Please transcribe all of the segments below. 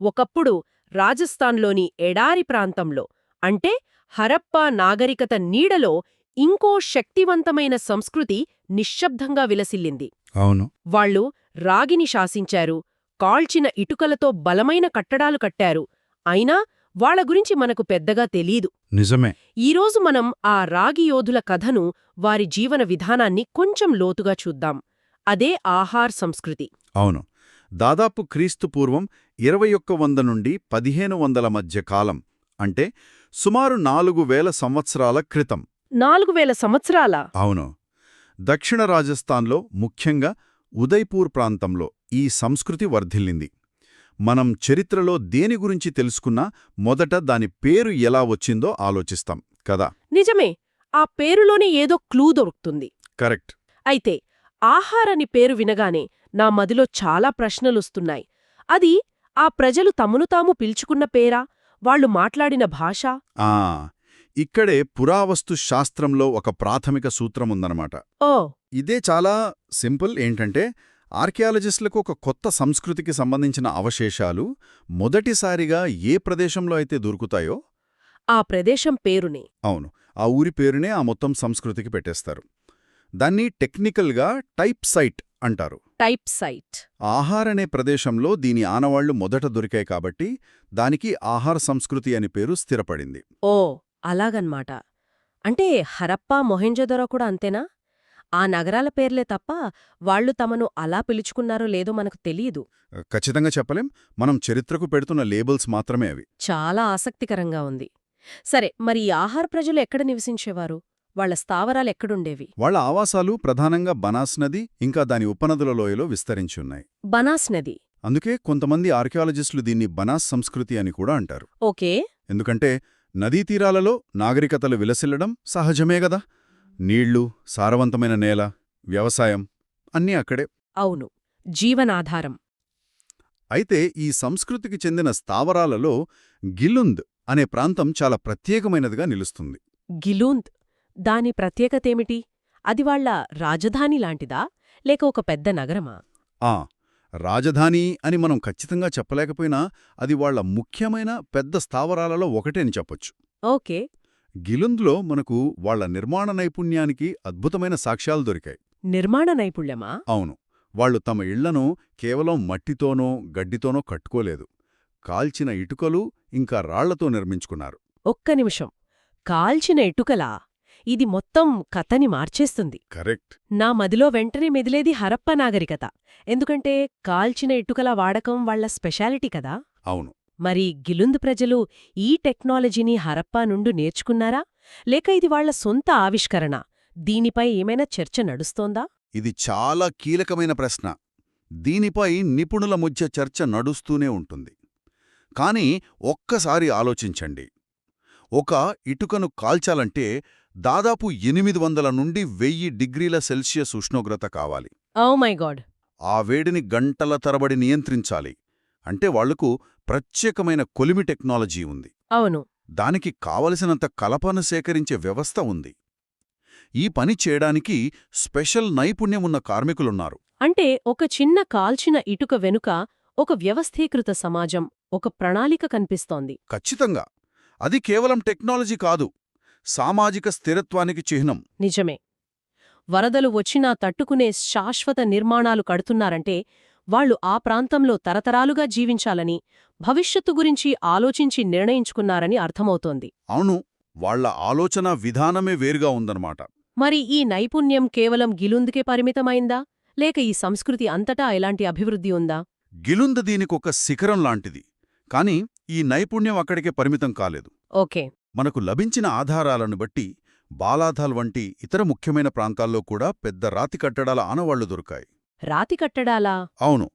ఒకప్పుడు రాజస్థాన్లోని ఎడారి ప్రాంతంలో అంటే హరప్పా నాగరికత నీడలో ఇంకో శక్తివంతమైన సంస్కృతి నిశ్శబ్దంగా విలసిల్లింది. అవును. వాళ్ళు రాగిని శాసించారు కాల్చిన ఇటుకలతో బలమైన కట్టడాలు కట్టారు అయినా వాళ్ళ గురించి మనకు పెద్దగా తెలీదు. నిజమే. ఈరోజు మనం ఆ రాగి యోధుల కథను వారి జీవన విధానాన్ని కొంచెం లోతుగా చూద్దాం. అదే ఆహార్ సంస్కృతి. అవును. దాదాపు క్రీస్తు పూర్వం ఇరవై ఒక్క వంద నుండి పదిహేను వందల మధ్య కాలం అంటే సుమారు నాలుగు వేల సంవత్సరాల క్రితం. నాలుగు వేల సంవత్సరాల? అవును. దక్షిణ రాజస్థాన్లో ముఖ్యంగా ఉదయ్పూర్ ప్రాంతంలో ఈ సంస్కృతి వర్ధిల్లింది. మనం చరిత్రలో దేని గురించి తెలుసుకున్నా మొదట దాని పేరు ఎలా వచ్చిందో ఆలోచిస్తాం కదా? నిజమే. ఆ పేరులోనే ఏదో క్లూ దొరుకుతుంది. కరెక్ట్. అయితే ఆహారని పేరు వినగానే నా మదిలో చాలా ప్రశ్నలొస్తున్నాయి. అది ఆ ప్రజలు తమను తాము పిలుచుకున్న పేరా? వాళ్ళు మాట్లాడిన భాష? ఆ ఇక్కడే పురావస్తు శాస్త్రంలో ఒక ప్రాథమిక సూత్రం ఉందన్నమాట ఓ. ఇదే చాలా సింపుల్ ఏంటంటే ఆర్కియాలజిస్టులకు ఒక కొత్త సంస్కృతికి సంబంధించిన అవశేషాలు మొదటిసారిగా ఏ ప్రదేశంలో అయితే దొరుకుతాయో ఆ ప్రదేశం పేరునే. అవును ఆ ఊరి పేరునే ఆ మొత్తం సంస్కృతికి పెట్టేస్తారు. దాన్ని టెక్నికల్గా టైప్ సైట్ అంటారు. Type site. ఆహార్ అనే ప్రదేశంలో దీని ఆనవాళ్ళు మొదట దొరికాయి కాబట్టి దానికి ఆహార సంస్కృతి అని పేరు స్థిరపడింది. ఓ అలాగన్మాట. అంటే హరప్పా మొహెంజోదరో కూడా అంతేనా? ఆ నగరాల పేర్లే తప్ప వాళ్ళు తమను అలా పిలుచుకున్నారో లేదో మనకు తెలియదు ఖచ్చితంగా చెప్పలేం. మనం చరిత్రకు పెడుతున్న లేబుల్స్ మాత్రమే అవి. చాలా ఆసక్తికరంగా ఉంది. సరే మరి ఈ ఆహార ప్రజలు ఎక్కడ నివసించేవారు? వాళ్ళ స్థావరాలు ఎక్కడుండేవి? వాళ్ళ ఆవాసాలు ప్రధానంగా బనాస్ నది ఇంకా దాని ఉపనదుల లోయలో విస్తరించి ఉన్నాయి. బనాస్ నది. అందుకే కొంతమంది ఆర్కియాలజిస్టులు దీన్ని బనాస్ సంస్కృతి అని కూడా అంటారు. ఓకే. ఎందుకంటే నదీ తీరాలలో నాగరికతలు విలసిల్లడం సహజమే గదా. నీళ్ళు సారవంతమైన నేల వ్యవసాయం అన్నీ అక్కడే. అవును. జీవనాధారం. అయితే ఈ సంస్కృతికి చెందిన స్థావరాలలో గిలుంద్ అనే ప్రాంతం చాలా ప్రత్యేకమైనదిగా నిలుస్తుంది. గిలూంద్. దాని ప్రత్యేకతేమిటి? అది వాళ్ళ రాజధాని లాంటిదా? లేక ఒక పెద్ద నగరమా? ఆ రాజధాని అని మనం ఖచ్చితంగా చెప్పలేకపోయినా అది వాళ్ళ ముఖ్యమైన పెద్ద స్థావరాలలో ఒకటేని చెప్పొచ్చు. ఓకే. గిలుంద్లో మనకు వాళ్ళ నిర్మాణ నైపుణ్యానికి అద్భుతమైన సాక్ష్యాలు దొరికాయి. నిర్మాణ నైపుణ్యమా? అవును. వాళ్ళు తమ ఇళ్ళను కేవలం మట్టితోనో గడ్డితోనో కట్టుకోలేదు. కాల్చిన ఇటుకలు ఇంకా రాళ్ళతో నిర్మించుకున్నారు. ఒక్క నిమిషం. కాల్చిన ఇటుకలా? ఇది మొత్తం కథని మార్చేస్తుంది. కరెక్ట్. నా మదిలో వెంటనే మెదిలేది హరప్ప నాగరికత. ఎందుకంటే కాల్చిన ఇటుకల వాడకం వాళ్ళ స్పెషాలిటీ కదా. అవును. మరి గిలుంద్ ప్రజలు ఈ టెక్నాలజీని హరప్పా నుండి నేర్చుకున్నారా? లేక ఇది వాళ్ళ సొంత ఆవిష్కరణ? దీనిపై ఏమైనా చర్చ నడుస్తోందా? ఇది చాలా కీలకమైన ప్రశ్న. దీనిపై నిపుణుల మధ్య చర్చ నడుస్తూనే ఉంటుంది. కానీ ఒక్కసారి ఆలోచించండి. ఒక ఇటుకను కాల్చాలంటే దాదాపు ఎనిమిది వందల నుండి వెయ్యి డిగ్రీల సెల్సియస్ ఉష్ణోగ్రత కావాలి. గాడ్ ఆ వేడిని గంటల తరబడి నియంత్రించాలి. అంటే వాళ్ళకు ప్రత్యేకమైన కొలిమి టెక్నాలజీ ఉంది. అవును. దానికి కావలసినంత కలపను సేకరించే వ్యవస్థ ఉంది. ఈ పని చేయడానికి స్పెషల్ నైపుణ్యమున్న కార్మికులున్నారు. అంటే ఒక చిన్న కాల్చిన ఇటుక వెనుక ఒక వ్యవస్థీకృత సమాజం ఒక ప్రణాళిక కనిపిస్తోంది. ఖచ్చితంగా. అది కేవలం టెక్నాలజీ కాదు. సామాజిక స్థిరత్వానికి చిహ్నం. నిజమే. వరదలు వచ్చినా తట్టుకునే శాశ్వత నిర్మాణాలు కడుతున్నారంటే వాళ్ళు ఆ ప్రాంతంలో తరతరాలుగా జీవించాలని భవిష్యత్తు గురించి ఆలోచించి నిర్ణయించుకున్నారని అర్థమవుతోంది. అవును వాళ్ళ ఆలోచన విధానమే వేరుగా ఉందన్నమాట. మరి ఈ నైపుణ్యం కేవలం గిలుందుకే పరిమితమైందా? లేక ఈ సంస్కృతి అంతటా ఎలాంటి అభివృద్ధి ఉందా? గిలుంద దీనికొక శిఖరం లాంటిది. కాని ఈ నైపుణ్యం అక్కడికే పరిమితం కాలేదు. ఓకే. మనకు లభించిన ఆధారాలను బట్టి బాలాథాల్ వంటి ఇతర ముఖ్యమైన ప్రాంతాల్లో కూడా పెద్ద రాతి కట్టడాల ఆనవాళ్ళు దొరికాయి. రాతి కట్టడాలా? అవును.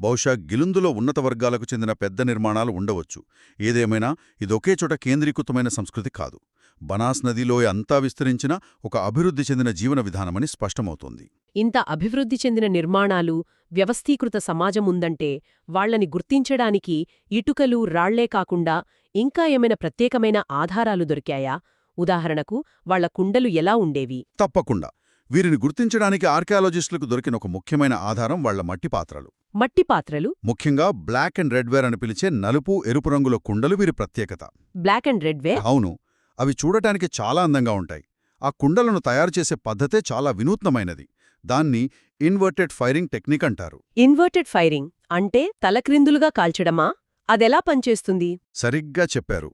బహుశా గిలుందులో ఉన్నత వర్గాలకు చెందిన పెద్ద నిర్మాణాలు ఉండవచ్చు. ఏదేమైనా ఇదొకే చోట కేంద్రీకృతమైన సంస్కృతి కాదు. బనాస్ నదిలో అంతా విస్తరించిన ఒక అభివృద్ధి చెందిన జీవన విధానమని స్పష్టమవుతోంది. ఇంత అభివృద్ధి చెందిన నిర్మాణాలు వ్యవస్థీకృత సమాజముందంటే వాళ్ళని గుర్తించడానికి ఇటుకలు రాళ్ళే కాకుండా ఇంకా ఏమైనా ప్రత్యేకమైన ఆధారాలు దొరికాయా? ఉదాహరణకు వాళ్ళ కుండలు ఎలా ఉండేవి? తప్పకుండా. వీరిని గుర్తించడానికి ఆర్కియాలజిస్టులకు దొరికిన ఒక ముఖ్యమైన ఆధారం వాళ్ళ మట్టి పాత్రలు. మట్టి పాత్రలు? ముఖ్యంగా బ్లాక్ అండ్ రెడ్ వేర్ అని పిలిచే నలుపు ఎరుపు రంగుల కుండలు వీరి ప్రత్యేకత. బ్లాక్ అండ్ రెడ్ వే అవును. అవి చూడటానికి చాలా అందంగా ఉంటాయి. ఆ కుండలను తయారు చేసే పద్ధతే చాలా వినూత్నమైనది. దాన్ని ఇన్వర్టెడ్ ఫైరింగ్ టెక్నిక్ అంటారు. ఇన్వర్టెడ్ ఫైరింగ్ అంటే తలక్రిందులుగా కాల్చడమా? అదెలా పనిచేస్తుంది? సరిగ్గా చెప్పారు.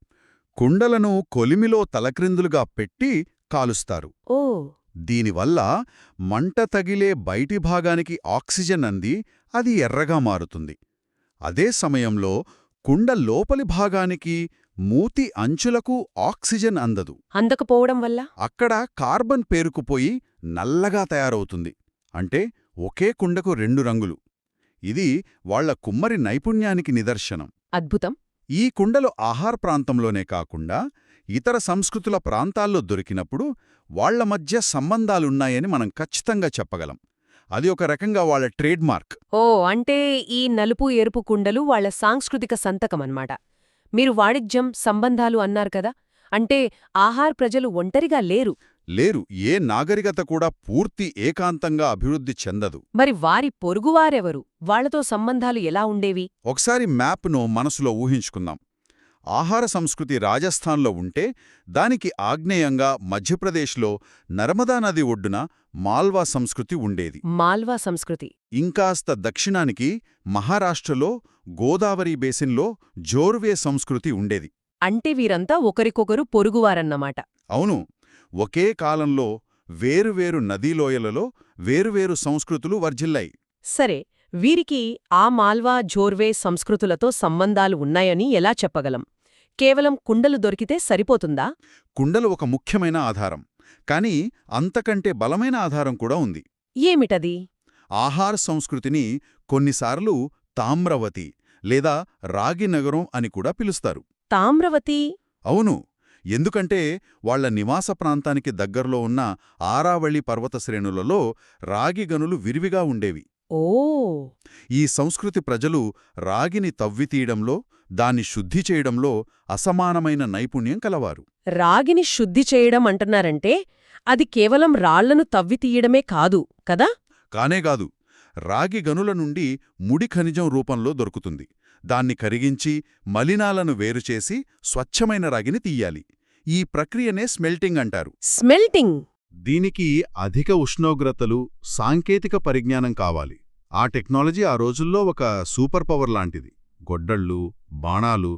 కుండలను కొలిమిలో తలక్రిందులుగా పెట్టి కాలుస్తారు. ఓ! దీనివల్ల మంట తగిలే బయటి భాగానికి ఆక్సిజన్ అంది అది ఎర్రగా మారుతుంది. అదే సమయంలో కుండ లోపలి భాగానికి మూతి అంచులకు ఆక్సిజన్ అందదు. అందకపోవడం వల్ల? అక్కడ కార్బన్ పేరుకుపోయి నల్లగా తయారవుతుంది. అంటే ఒకే కుండకు రెండు రంగులు. ఇది వాళ్ళ కుమ్మరి నైపుణ్యానికి నిదర్శనం. అద్భుతం. ఈ కుండలు ఆహార ప్రాంతంలోనే కాకుండా ఇతర సంస్కృతుల ప్రాంతాల్లో దొరికినప్పుడు వాళ్ళ మధ్య సంబంధాలున్నాయని మనం ఖచ్చితంగా చెప్పగలం. అది ఒక రకంగా వాళ్ళ ట్రేడ్ మార్క్ ఓ అంటే ఈ నలుపు ఎరుపు కుండలు వాళ్ళ సాంస్కృతిక సంతకమన్నమాట. మీరు వాణిజ్యం సంబంధాలు అన్నారు కదా? అంటే ఆహార్ ప్రజలు ఒంటరిగా లేరు. లేరు. ఏ నాగరికత కూడా పూర్తి ఏకాంతంగా అభివృద్ధి చెందదు. మరి వారి పొరుగువారెవరు? వాళ్ళతో సంబంధాలు ఎలా ఉండేవి? ఒకసారి మ్యాప్ను మనసులో ఊహించుకుందాం. ఆహార సంస్కృతి రాజస్థాన్లో ఉంటే దానికి ఆగ్నేయంగా మధ్యప్రదేశ్లో నర్మదా నది ఒడ్డున మాల్వా సంస్కృతి ఉండేది. మాల్వా సంస్కృతి. ఇంకాస్త దక్షిణానికి మహారాష్ట్రలో గోదావరి బేసిన్లో జోర్వే సంస్కృతి ఉండేది. అంటే వీరంతా ఒకరికొకరు పొరుగువారన్నమాట. అవును ఒకే కాలంలో వేరువేరు నదీలోయలలో వేరువేరు సంస్కృతులు వర్జిల్లాయి. సరే వీరికి ఆ మాల్వా జోర్వే సంస్కృతులతో సంబంధాలు ఉన్నాయని ఎలా చెప్పగలం? కేవలం కుండలు దొరికితే సరిపోతుందా? కుండలు ఒక ముఖ్యమైన ఆధారం. కానీ అంతకంటే బలమైన ఆధారం కూడా ఉంది. ఏమిటది? ఆహార సంస్కృతిని కొన్నిసార్లు తామ్రవతి లేదా రాగి నగరం అని కూడా పిలుస్తారు. తామ్రవతి? అవును. ఎందుకంటే వాళ్ళ నివాస ప్రాంతానికి దగ్గర్లో ఉన్న ఆరావళి పర్వత శ్రేణులలో రాగి గనులు విరివిగా ఉండేవి. ఓ. ఈ సంస్కృతి ప్రజలు రాగిని తవ్వితీయడంలో దాన్ని శుద్ధి చేయడంలో అసమానమైన నైపుణ్యం కలవారు. రాగిని శుద్ధి చేయడం అంటున్నారంటే అది కేవలం రాళ్ళను తవ్వి తీయడమే కాదు కదా? కానేగాదు రాగి గనుల నుండి ముడి ఖనిజం రూపంలో దొరుకుతుంది. దాన్ని కరిగించి మలినాలను వేరుచేసి స్వచ్ఛమైన రాగిని తీయాలి. ఈ ప్రక్రియనే స్మెల్టింగ్ అంటారు. స్మెల్టింగ్! దీనికి అధిక ఉష్ణోగ్రతలు సాంకేతిక పరిజ్ఞానం కావాలి. ఆ టెక్నాలజీ ఆ రోజుల్లో ఒక సూపర్ పవర్ లాంటిది. గొడ్డళ్ళు బాణాలు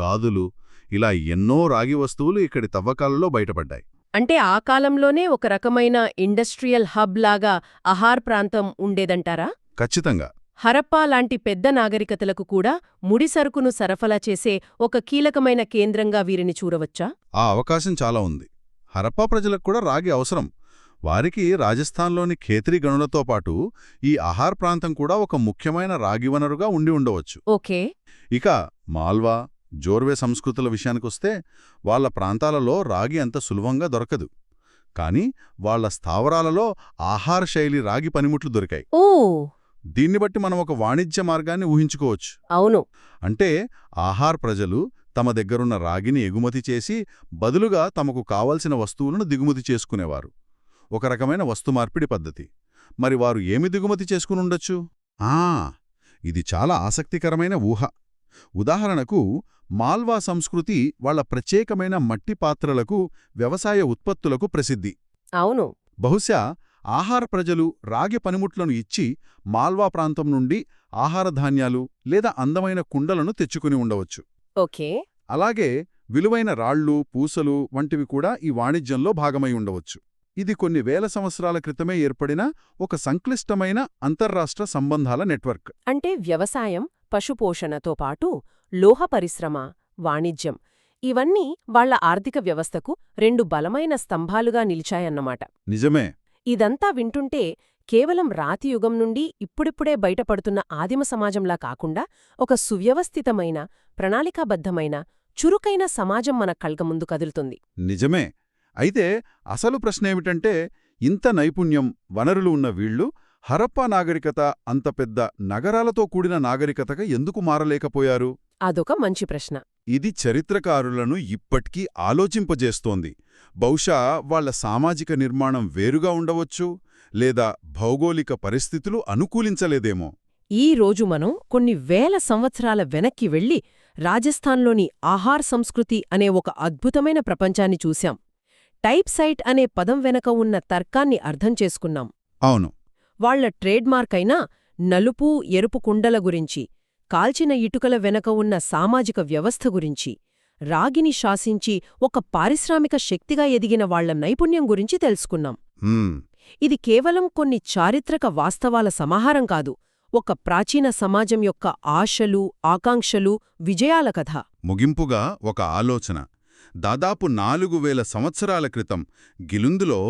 గాదులు ఇలా ఎన్నో రాగి వస్తువులు ఇక్కడి తవ్వకాలలో బయటపడ్డాయి. అంటే ఆ కాలంలోనే ఒక రకమైన ఇండస్ట్రియల్ హబ్ లాగా అహార్ ప్రాంతం ఉండేదంటారా? ఖచ్చితంగా. హరప్పా లాంటి పెద్ద నాగరికతలకు కూడా ముడి సరుకును సరఫరా చేసే ఒక కీలకమైన కేంద్రంగా వీరిని చూడవచ్చా? ఆ అవకాశం చాలా ఉంది. హరప్పా ప్రజలకు కూడా రాగి అవసరం. వారికి రాజస్థాన్లోని ఖేత్రీ గనులతో పాటు ఈ ఆహార ప్రాంతం కూడా ఒక ముఖ్యమైన రాగి వనరుగా ఉండి ఉండవచ్చు. ఓకే. ఇక మాల్వా జోర్వే సంస్కృతుల విషయానికొస్తే వాళ్ళ ప్రాంతాలలో రాగి అంత సులభంగా దొరకదు. కాని వాళ్ళ స్థావరాలలో ఆహార శైలి రాగి పనిముట్లు దొరికాయి. ఓ! దీన్ని బట్టి మనం ఒక వాణిజ్య మార్గాన్ని ఊహించుకోవచ్చు. అవును. అంటే ఆహార ప్రజలు తమ దగ్గరున్న రాగిని ఎగుమతి చేసి బదులుగా తమకు కావలసిన వస్తువులను దిగుమతి చేసుకునేవారు. ఒక రకమైన వస్తు మార్పిడి పద్ధతి. మరి వారు ఏమి దిగుమతి చేసుకునుండొచ్చు ఆ ఇది చాలా ఆసక్తికరమైన ఊహ. ఉదాహరణకు మాల్వా సంస్కృతి వాళ్ళ ప్రత్యేకమైన మట్టి పాత్రలకు వ్యవసాయ ఉత్పత్తులకు ప్రసిద్ధి. అవును. బహుశా ఆహార ప్రజలు రాగి పనిముట్లను ఇచ్చి మాల్వా ప్రాంతం నుండి ఆహార ధాన్యాలు లేదా అందమైన కుండలను తెచ్చుకుని ఉండవచ్చు. ఓకే. అలాగే విలువైన రాళ్ళు పూసలు వంటివి కూడా ఈ వాణిజ్యంలో భాగమై ఉండవచ్చు. ఇది కొన్ని వేల సంవత్సరాల క్రితమే ఏర్పడిన ఒక సంక్లిష్టమైన అంతర్రాష్ట్ర సంబంధాల నెట్వర్క్. అంటే వ్యవసాయం పశుపోషణతో పాటు లోహ పరిశ్రమ వాణిజ్యం ఇవన్నీ వాళ్ళ ఆర్థిక వ్యవస్థకు రెండు బలమైన స్తంభాలుగా నిలిచాయన్నమాట. నిజమే. ఇదంతా వింటుంటే కేవలం రాతియుగం నుండి ఇప్పుడిప్పుడే బయటపడుతున్న ఆదిమ సమాజంలా కాకుండా ఒక సువ్యవస్థితమైన ప్రణాళికాబద్ధమైన చురుకైన సమాజం మన కళ్ళ ముందు కదులుతుంది. నిజమే. అయితే అసలు ప్రశ్నేమిటంటే ఇంత నైపుణ్యం వనరులు ఉన్న వీళ్ళు హరప్పా నాగరికత అంత పెద్ద నగరాలతో కూడిన నాగరికతగా ఎందుకు మారలేకపోయారు? అదొక మంచి ప్రశ్న. ఇది చరిత్రకారులను ఇప్పటికీ ఆలోచింపజేస్తోంది. బహుశా వాళ్ళ సామాజిక నిర్మాణం వేరుగా ఉండవచ్చు లేదా భౌగోళిక పరిస్థితులు అనుకూలించలేదేమో. ఈ రోజు మనం కొన్ని వేల సంవత్సరాల వెనక్కి వెళ్ళి రాజస్థాన్లోని ఆహార్ సంస్కృతి అనే ఒక అద్భుతమైన ప్రపంచాన్ని చూశాం. టైప్ సైట్ అనే పదం వెనక ఉన్న తర్కాన్ని అర్థం చేసుకున్నాం. అవును. వాళ్ళ ట్రేడ్మార్క్ అయిన నలుపు ఎరుపు కుండల గురించి కాల్చిన ఇటుకల వెనక ఉన్న సామాజిక వ్యవస్థ గురించి రాగిని శాసించి ఒక పారిశ్రామిక శక్తిగా ఎదిగిన వాళ్ళ నైపుణ్యం గురించి తెలుసుకున్నాం. ఇది కేవలం కొన్ని చారిత్రక వాస్తవాల సమాహారం కాదు ఒక ప్రాచీన సమాజం యొక్క ఆశలు ఆకాంక్షలు విజయాల కథ. ముగింపుగా ఒక ఆలోచన. దాదాపు నాలుగు వేల సంవత్సరాల క్రితం గిలుందులో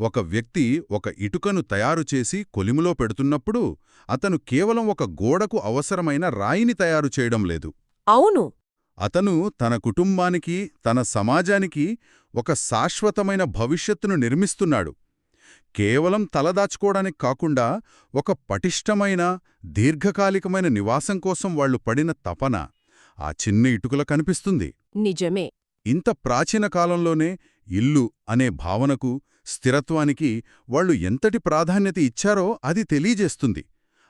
ఒక వ్యక్తి ఒక ఇటుకను తయారుచేసి కొలిములో పెడుతున్నప్పుడు అతను కేవలం ఒక గోడకు అవసరమైన రాయిని తయారు చేయడం లేదు. అవును. అతను తన కుటుంబానికి తన సమాజానికి ఒక శాశ్వతమైన భవిష్యత్తును నిర్మిస్తున్నాడు. కేవలం తలదాచుకోవడానికి కాకుండా ఒక పటిష్టమైన దీర్ఘకాలికమైన నివాసం కోసం వాళ్ళు పడిన తపన ఆ చిన్న ఇటుకల కనిపిస్తుంది. నిజమే. ఇంత ప్రాచీన కాలంలోనే ఇల్లు అనే భావనకు స్థిరత్వానికి వాళ్ళు ఎంతటి ప్రాధాన్యత ఇచ్చారో అది తెలియజేస్తుంది.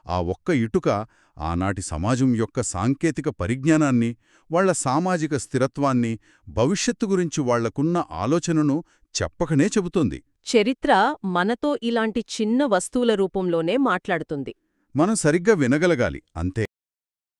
ఆ ఒక్క ఇటుక ఆనాటి సమాజం యొక్క సాంకేతిక పరిజ్ఞానాన్ని వాళ్ళ సామాజిక స్థిరత్వాన్ని భవిష్యత్తు గురించి వాళ్ళకున్న ఆలోచనను చెప్పకనే చెబుతోంది. చరిత్ర మనతో ఇలాంటి చిన్న వస్తువుల రూపంలోనే మాట్లాడుతుంది. మనం సరిగ్గా వినగలగాలి అంతే.